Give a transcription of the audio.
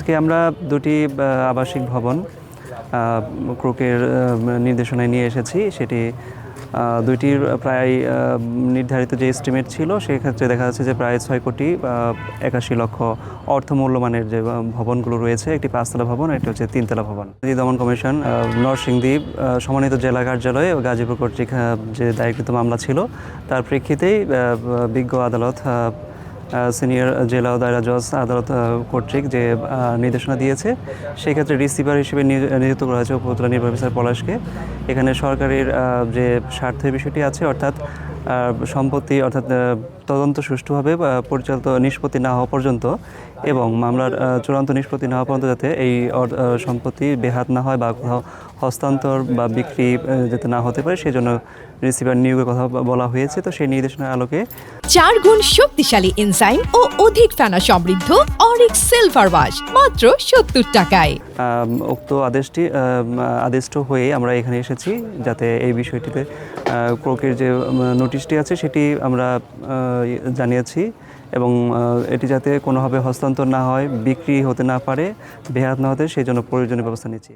আজকে আমরা দুটি আবাসিক ভবন ক্রোকের নির্দেশনায় নিয়ে এসেছি। সেটি দুইটির প্রায় নির্ধারিত যে এস্টিমেট ছিল সেক্ষেত্রে দেখা যাচ্ছে যে প্রায় ছয় কোটি একাশি লক্ষ অর্থমূল্যমানের যে ভবনগুলো রয়েছে, একটি পাঁচতলা ভবন, একটি হচ্ছে তিনতলা ভবন। দমন কমিশন নরসিংদী সমন্বিত জেলা কার্যালয়ে গাজীপুর কর্তৃক যে দায়েরকৃত মামলা ছিল, তার প্রেক্ষিতেই বিজ্ঞ আদালত সিনিয়র জেলা দায়রা জজ আদালত কর্তৃক যে নির্দেশনা দিয়েছে সেই ক্ষেত্রে রিসিভার হিসেবে নিযুক্ত করা হয়েছে উপজেলা নির্বাহী অফিসার পলাশকে। এখানে সরকারের যে স্বার্থের বিষয়টি আছে, অর্থাৎ সম্পত্তি অর্থাৎ তদন্ত সুষ্ঠুভাবে পরিচালিত নিষ্পত্তি না হওয়া পর্যন্ত এবং মামলার চূড়ান্ত নিষ্পত্তি না হওয়া পর্যন্ত যাতে এই সম্পত্তি বেহাত না হয় বা কোথাও হস্তান্তর বা বিক্রি যাতে না হতে পারে সেই জন্য রিসিভার নিয়োগের কথা বলা হয়েছে। তো সেই নির্দেশনার আলোকে চার গুণ শক্তিশালী এনজাইম ও অধিক ফেনা সমৃদ্ধ অরিক সিলভার ওয়াশ, মাত্র সত্তর টাকায়। উক্ত আদেশটি আদেশ আদেষ্ট হয়ে আমরা এখানে এসেছি যাতে এই বিষয়টিতে ক্রোকের যে নোটিশটি আছে সেটি আমরা জানিয়েছি এবং এটি যাতে কোনোভাবে হস্তান্তর না হয়, বিক্রি হতে না পারে বেহাত না হতে, সেই জন্য প্রয়োজনীয় ব্যবস্থা নিচ্ছি